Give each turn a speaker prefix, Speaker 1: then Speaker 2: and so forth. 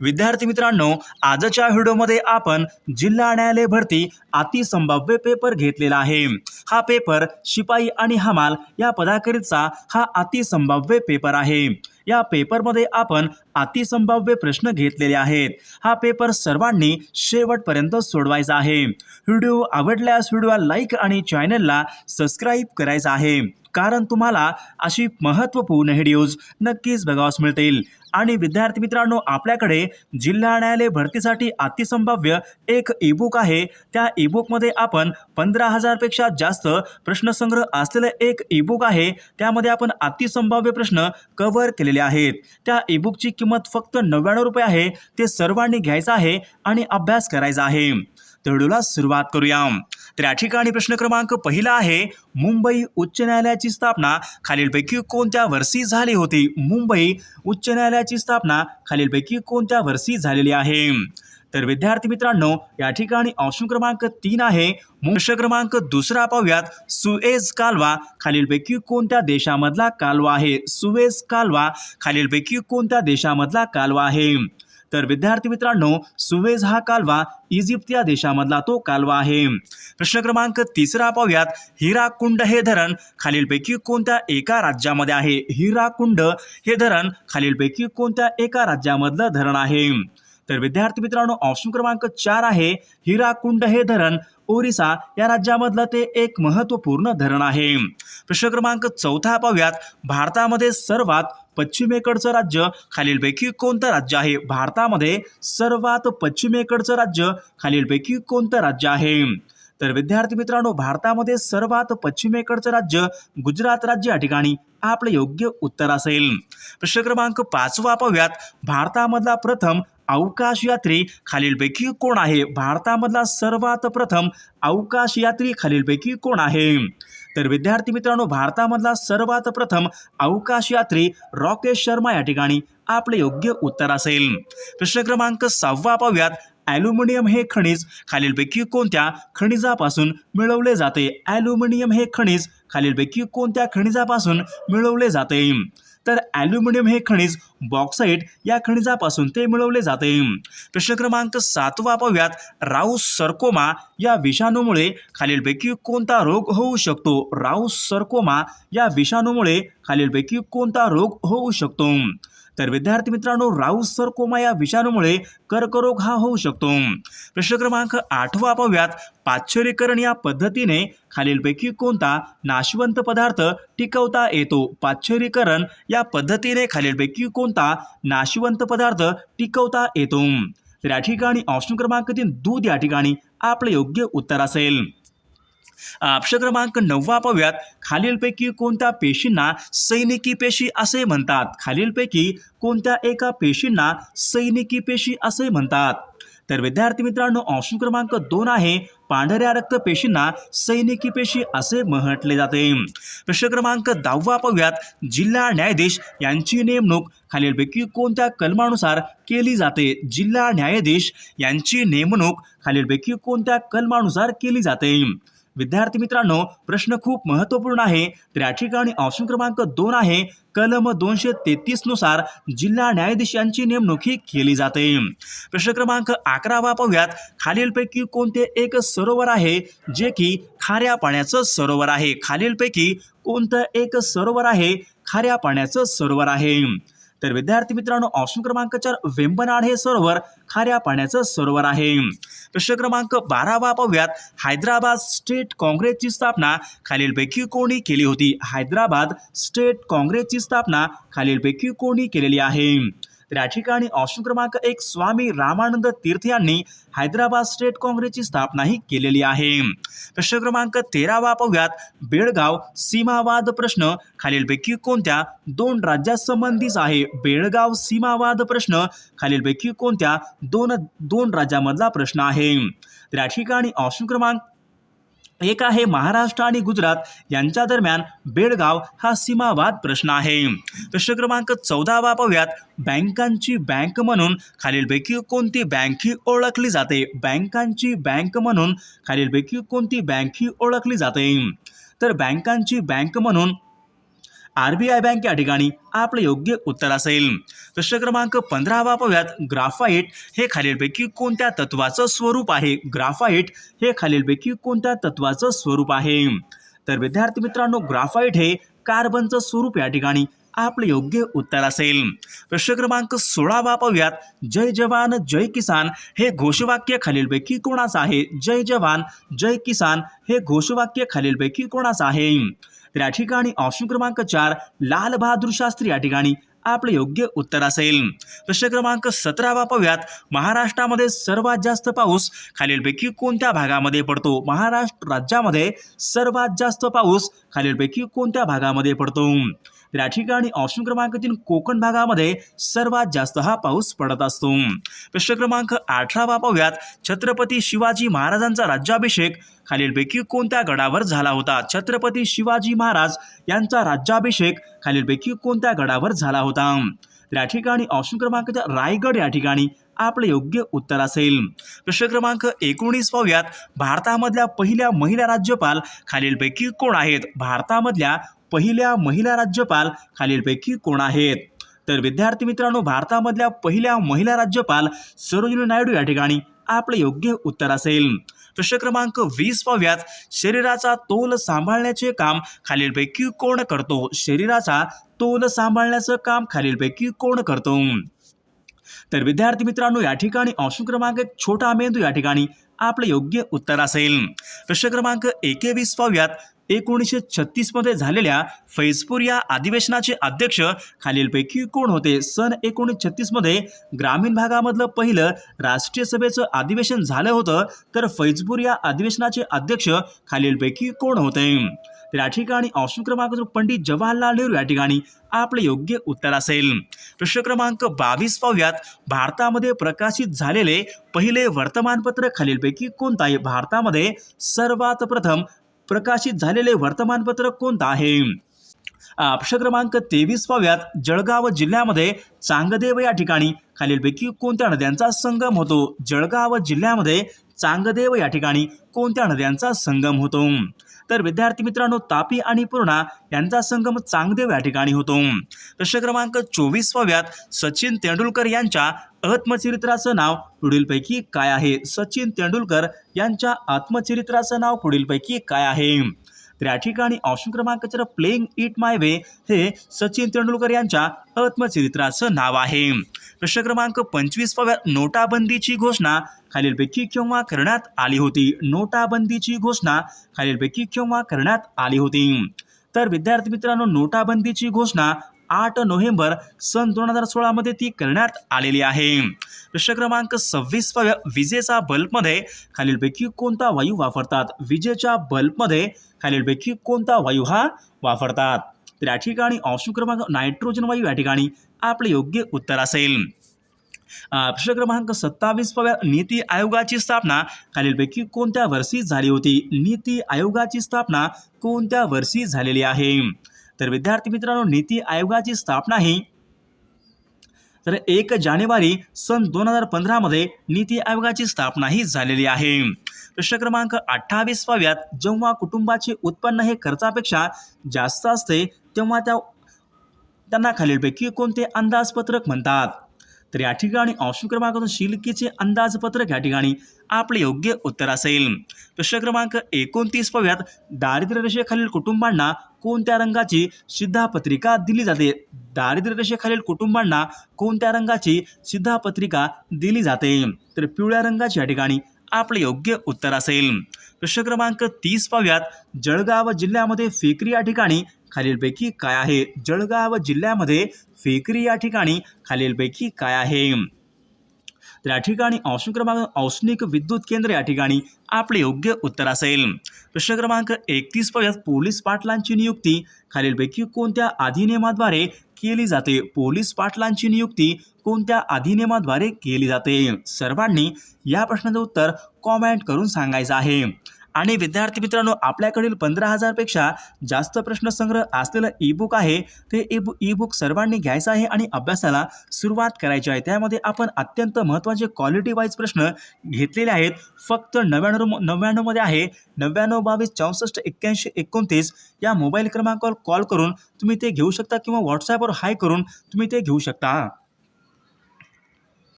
Speaker 1: विद्यार्थी मित्रांनो आजच्या व्हिडिओमध्ये आपण जिल्हा न्यायालय भरती अतिसंभाव्य पेपर घेतलेला आहे. हा पेपर शिपाई आणि हमाल या पदाकरिता हा अतिसंभाव्य पेपर आहे. या पेपरमध्ये आपण अतिसंभाव्य प्रश्न घेतलेले आहेत. हा पेपर सर्वांनी शेवटपर्यंत सोडवायचा आहे. व्हिडिओ आवडल्यास व्हिडिओला लाईक आणि चॅनलला सबस्क्राईब करायचा आहे. कारण तुम्हाला अशी महत्त्वपूर्ण व्हिडिओज नक्कीच बघावास मिळतील. आणि विद्यार्थी मित्रांनो आपल्याकडे जिल्हा न्यायालय भरतीसाठी अतिसंभाव्य एक ईबुक आहे. त्या ईबुकमध्ये आपण पंधरा हजारपेक्षा जास्त प्रश्नसंग्रह असलेलं एक ईबुक आहे. त्यामध्ये आपण अतिसंभाव्य प्रश्न कव्हर केलेले आहेत. त्या ईबुकची किंमत फक्त नव्याण्णव रुपये आहे. ते सर्वांनी घ्यायचं आहे आणि अभ्यास करायचा आहे. तर व्हिडिओला सुरुवात करूया. तर या ठिकाणी प्रश्न क्रमांक पहिला आहे मुंबई उच्च न्यायालयाची स्थापना खालीलपैकी कोणत्या वर्षी झाली होती? मुंबई उच्च न्यायालयाची स्थापना खालीलपैकी कोणत्या वर्षी झालेली आहे? तर विद्यार्थी मित्रांनो या ठिकाणी ऑप्शन क्रमांक तीन आहे. मुख्य क्रमांक दुसरा पाहूयात. सुएज कालवा खालीलपैकी कोणत्या देशामधला कालवा आहे? सुएज कालवा खालीलपैकी कोणत्या देशामधला कालवा आहे? तर विद्यार्थी मित्रांनो सुवेज हा कालवा इजिप्त या देशामधला तो कालवा आहे. प्रश्न क्रमांक तिसरा पाहूयात. हिराकुंड हे धरण खालीलपैकी कोणत्या एका राज्यामध्ये आहे? हिराकुंड हे धरण खालीलपैकी कोणत्या एका राज्यामधलं धरण आहे? तर विद्यार्थी मित्रांनो ऑप्शन क्रमांक चार आहे हिराकुंड हे धरण. ओरिसा या राज्यामधलं ते एक महत्त्वपूर्ण धरण आहे. प्रश्न क्रमांक चौथा पाहूयात. भारतामध्ये सर्वात पश्चिमेकडचं राज्य खालीलपैकी कोणतं राज्य आहे? भारतामध्ये सर्वात पश्चिमेकडचं राज्य खालीलपैकी कोणतं राज्य आहे? तर विद्यार्थी मित्रांनो भारतामध्ये सर्वात पश्चिमेकडचं राज्य गुजरात राज्य या ठिकाणी. आपलं योग्य उत्तर असेल. प्रश्न क्रमांक पाचवा पाहूयात. भारतामधला प्रथम अवकाश यात्री खालीलपैकी कोण आहे? भारतामधला सर्वात प्रथम अवकाश यात्री खालीलपैकी कोण आहे? तर विद्यार्थी मित्रांनो भारतामधला सर्वात प्रथम अवकाश यात्री रॉकेश शर्मा या ठिकाणी आपले योग्य उत्तर असेल. प्रश्न क्रमांक सहावा पाहूयात. ॲल्युमिनियम हे खनिज खालीलपैकी कोणत्या खनिजापासून मिळवले जाते? ॲल्युमिनियम हे खनिज खालीलपैकी कोणत्या खनिजापासून मिळवले जाते? तर ॲल्युमिनियम हे खनिज बॉक्साईट या खनिजापासून ते मिळवले जाते. प्रश्न क्रमांक सातवा पाहूयात राऊस सर्कोमा या विषाणूमुळे खालीलपैकी कोणता रोग होऊ शकतो? राऊ सर्कोमा या विषाणूमुळे खालीलपैकी कोणता रोग होऊ शकतो? तर विद्यार्थी मित्रांनो राऊस सरकोमा या विषाणूमुळे कर्करोग हा होऊ शकतो. प्रश्न क्रमांक आठवा पाहूयात. पाश्चरीकरण या पद्धतीने खालीलपैकी कोणता नाशवंत पदार्थ टिकवता येतो? पाश्चरीकरण या पद्धतीने खालीलपैकी कोणता नाशवंत पदार्थ टिकवता येतो? तर या ठिकाणी ऑप्शन क्रमांक तीन दूध या ठिकाणी आपलं योग्य उत्तर असेल. प्रश्न क्रमांक नववा पाहूयात. खालीलपैकी कोणत्या पेशींना सैनिकी पेशी असे म्हणतात? खालीलपैकी कोणत्या एका पेशींना सैनिकी पेशी असे म्हणतात? तर विद्यार्थी मित्रांनो ऑप्शन क्रमांक दोन आहे. पांढऱ्या रक्त पेशींना सैनिकी पेशी असे म्हटले जाते. प्रश्न क्रमांक दहावा पाहूयात. जिल्हा न्यायाधीश यांची नेमणूक खालीलपैकी कोणत्या कलमानुसार केली जाते? जिल्हा न्यायाधीश यांची नेमणूक खालीलपैकी कोणत्या कलमानुसार केली जाते? विद्यार्थी मित्रांनो प्रश्न खूप महत्त्वपूर्ण आहे. तर या ठिकाणी ऑप्शन क्रमांक दोन आहे. कलम दोनशे तेहतीसनुसार जिल्हा न्यायाधीशांची नेमणुकी नेमणूक ही केली जाते. प्रश्न क्रमांक अकरावा पाहूयात खालीलपैकी कोणते एक सरोवर आहे? जे की खाऱ्या पाण्याचं सरोवर आहे. खालीलपैकी कोणतं एक सरोवर आहे? खाऱ्या पाण्याचं सरोवर आहे. तर विद्यार्थी मित्रांनो ऑप्शन क्रमांक चार वेंबनाड हे सरोवर खाऱ्या पाण्याचं सरोवर आहे. प्रश्न क्रमांक बारावा पाहूयात. हैदराबाद स्टेट काँग्रेसची स्थापना खालीलपैकी कोणी केली होती? हैदराबाद स्टेट काँग्रेसची स्थापना खालीलपैकी कोणी केलेली आहे? तर या ठिकाणी ऑप्शन क्रमांक एक स्वामी रामानंद तीर्थ यांनी हैदराबाद स्टेट काँग्रेसची स्थापनाही केलेली आहे. प्रश्न क्रमांक तेरावा पाहूयात बेळगाव सीमावाद प्रश्न. खालीलपैकी कोणत्या दोन राज्यासंबंधीच आहे? बेळगाव सीमावाद प्रश्न. खालीलपैकी कोणत्या दोन दोन राज्यामधला प्रश्न आहे? तर या ठिकाणी ऑप्शन क्रमांक एक आहे महाराष्ट्र आणि गुजरात. यांच्या दरम्यान बेळगाव हा सीमावाद प्रश्न आहे. प्रश्न क्रमांक चौदावा पाहूयात बँकांची बँक म्हणून खालीलपैकी कोणती बँक ही ओळखली जाते? बँकांची बँक म्हणून खालीलपैकी कोणती बँक ही ओळखली जाते? तर बँकांची बँक म्हणून आर बी आय बँक या ठिकाणी आपलं योग्य उत्तर असेल. प्रश्न क्रमांक पंधरा पाहूयात ग्राफाईट हे खालीलपैकी कोणत्या तत्वाचं स्वरूप आहे? ग्राफाईट हे खालीलपैकी कोणत्या तत्वाचं स्वरूप आहे? तर विद्यार्थी मित्रांनो ग्राफाईट हे कार्बनचं स्वरूप या ठिकाणी आपलं योग्य उत्तर असेल. प्रश्न क्रमांक सोळा पाहूयात जय जवान जय किसान हे घोषवाक्य खालीलपैकी कोणाचं आहे? जय जवान जय किसान हे घोषवाक्य खालीलपैकी कोणाचं आहे? तर या ठिकाणी ऑप्शन क्रमांक चार लाल बहादूर शास्त्री या ठिकाणी आपलं योग्य उत्तर असेल. प्रश्न क्रमांक सतरा पाहूयात महाराष्ट्रामध्ये सर्वात जास्त पाऊस खालीलपैकी कोणत्या भागामध्ये पडतो? महाराष्ट्र राज्यामध्ये सर्वात जास्त पाऊस खालीलपैकी कोणत्या भागामध्ये पडतो? तर या ठिकाणी ऑप्शन क्रमांक तीन कोकण भागामध्ये सर्वात जास्त हा पाऊस पडत असतो. प्रश्न क्रमांक अठरावा पाहूयात छत्रपती शिवाजी महाराजांचा राज्याभिषेक खालीलपैकी कोणत्या गडावर झाला होता? छत्रपती शिवाजी महाराज यांचा राज्याभिषेक खालीलपैकी कोणत्या गडावर झाला होता? तर या ठिकाणी ऑप्शन क्रमांक रायगड या ठिकाणी आपलं योग्य उत्तर असेल. प्रश्न क्रमांक एकोणीस पाहूयात. भारतामधल्या पहिल्या महिला राज्यपाल खालीलपैकी कोण आहेत? भारतामधल्या पहिल्या महिला राज्यपाल खालीलपैकी कोण आहेत? तर विद्यार्थी मित्रांनो भारतामधल्या पहिल्या महिला राज्यपाल सरोजिनी नायडू या ठिकाणी आपलं योग्य उत्तर असेल. प्रश्न क्रमांक वीस पाहूयात. शरीराचा तोल सांभाळण्याचे काम खालीलपैकी कोण करतो? शरीराचा तोल सांभाळण्याचं काम खालीलपैकी कोण करतो? तर विद्यार्थी मित्रांनो या ठिकाणी ऑप्शन क्रमांक एक छोटा मेंदू या ठिकाणी आपलं योग्य उत्तर असेल. प्रश्न क्रमांक एकेवीस पाहूयात. एकोणीसशे छत्तीसमध्ये झालेल्या फैजपूर या अधिवेशनाचे अध्यक्ष खालीलपैकी कोण होते? सन एकोणीसशे छत्तीसमध्ये ग्रामीण भागामधलं पहिलं राष्ट्रीय सभेचं अधिवेशन झालं होतं. तर फैजपूर या अधिवेशनाचे अध्यक्ष खालीलपैकी कोण होते? तर या ठिकाणी ऑप्शन क्रमांक जो पंडित जवाहरलाल नेहरू या ठिकाणी आपलं योग्य उत्तर असेल. प्रश्न क्रमांक बावीस पाहूयात. भारतामध्ये प्रकाशित झालेले पहिले वर्तमानपत्र खालीलपैकी कोणता आहे? भारतामध्ये सर्वात प्रथम प्रकाशित झालेले वर्तमानपत्र कोणतं आहे? प्रश्न क्रमांक तेवीस पाव्यात जळगाव जिल्ह्यामध्ये चांगदेव या ठिकाणी खालीलपैकी कोणत्या नद्यांचा संगम होतो? जळगाव जिल्ह्यामध्ये चांगदेव या ठिकाणी कोणत्या नद्यांचा संगम होतो? तर विद्यार्थी मित्रांनो तापी आणि पूर्णा यांचा संगम चांगदेव या ठिकाणी होतो. प्रश्न क्रमांक चोवीस सचिन तेंडुलकर यांच्या आत्मचरित्राचं नाव पुढीलपैकी काय आहे? सचिन तेंडुलकर यांच्या आत्मचरित्राचं नाव पुढीलपैकी काय आहे? तर या ठिकाणी ऑप्शन क्रमांक चार प्लेइंग इट माय वे हे सचिन तेंडुलकर यांच्या आत्मचरित्राचं नाव आहे. प्रश्न क्रमांक पंचवीस नोटाबंदीची घोषणा खालीलपैकी केव्हा करण्यात आली होती. नोटाबंदीची घोषणा खालीलपैकी केव्हा करण्यात आली होती. तर विद्यार्थी मित्रांनो नोटाबंदीची घोषणा आठ नोव्हेंबर सन दोन हजार सोळामध्ये ती करण्यात आलेली आहे. प्रश्न क्रमांक सव्वीस विजेचा बल्बमध्ये खालीलपैकी कोणता वायू वापरतात? विजेच्या बल्बमध्ये खालीलपैकी कोणता वायू हा वापरतात? तर या ठिकाणी ऑप्शन क्रमांक नायट्रोजन वायू या ठिकाणी आपले योग्य उत्तर असेल. प्रश्न क्रमांक सत्तावीस नीती आयोगाची स्थापना. खालीलपैकी कोणत्या वर्षी झाली होती? नीती आयोगाची स्थापना कोणत्या वर्षी झालेली आहे? तर विद्यार्थी मित्रांनो नीती आयोगाची स्थापना ही तर एक जानेवारी सन दोन हजार पंधरामध्ये नीती आयोगाची स्थापना ही झालेली आहे. प्रश्न क्रमांक अठ्ठावीस पाव्यात जेव्हा कुटुंबाचे उत्पन्न हे खर्चापेक्षा जास्त असते तेव्हा त्या त्यांना खालीलपैकी कोणते अंदाजपत्रक म्हणतात? तर या ठिकाणी ऑप्शन क्रमांक शिल्कीचे अंदाजपत्रक या ठिकाणी आपले योग्य उत्तर असेल. प्रश्न क्रमांक एकोणतीस पाव्यात दारिद्र्य रेषेखालील कुटुंबांना कोणत्या रंगाची सिद्धापत्रिका दिली जाते? दारिद्र्य रेषेखालील कुटुंबांना कोणत्या रंगाची सिद्धापत्रिका दिली जाते? तर पिवळ्या रंगाची या ठिकाणी आपले योग्य उत्तर असेल. प्रश्न क्रमांक तीस पाहूयात. जळगाव जिल्ह्यामध्ये फेकरी या ठिकाणी खालीलपैकी काय आहे? जळगाव जिल्ह्यामध्ये फेकरी या ठिकाणी खालीलपैकी काय आहे? तर या ठिकाणी ऑप्शन क्रमांक औष्णिक विद्युत केंद्र या ठिकाणी आपले योग्य उत्तर असेल. प्रश्न क्रमांक एकतीस पर्यंत पोलीस पाटलांची नियुक्ती. खालीलपैकी कोणत्या अधिनियमाद्वारे केली जाते? पोलीस पाटलांची नियुक्ती कोणत्या अधिनियमाद्वारे केली जाते? सर्वांनी या प्रश्नाचं उत्तर कॉमेंट करून सांगायचं आहे. आणि विद्यार्थी मित्रांनो आपल्याकडील पंधरा हजारपेक्षा जास्त प्रश्नसंग्रह असलेलं ई बुक आहे. ते ई बुक ई बुक सर्वांनी घ्यायचं आहे आणि अभ्यासाला सुरुवात करायची आहे. त्यामध्ये आपण अत्यंत महत्त्वाचे क्वालिटी वाईज प्रश्न घेतलेले आहेत. फक्त नव्याण्णव नव्याण्णवमध्ये आहे. नव्याण्णव बावीस चौसष्ट एक्क्याऐंशी एकोणतीस या मोबाईल क्रमांकावर कॉल करून तुम्ही ते घेऊ शकता किंवा व्हॉट्सॲपवर हाय करून तुम्ही ते घेऊ शकता.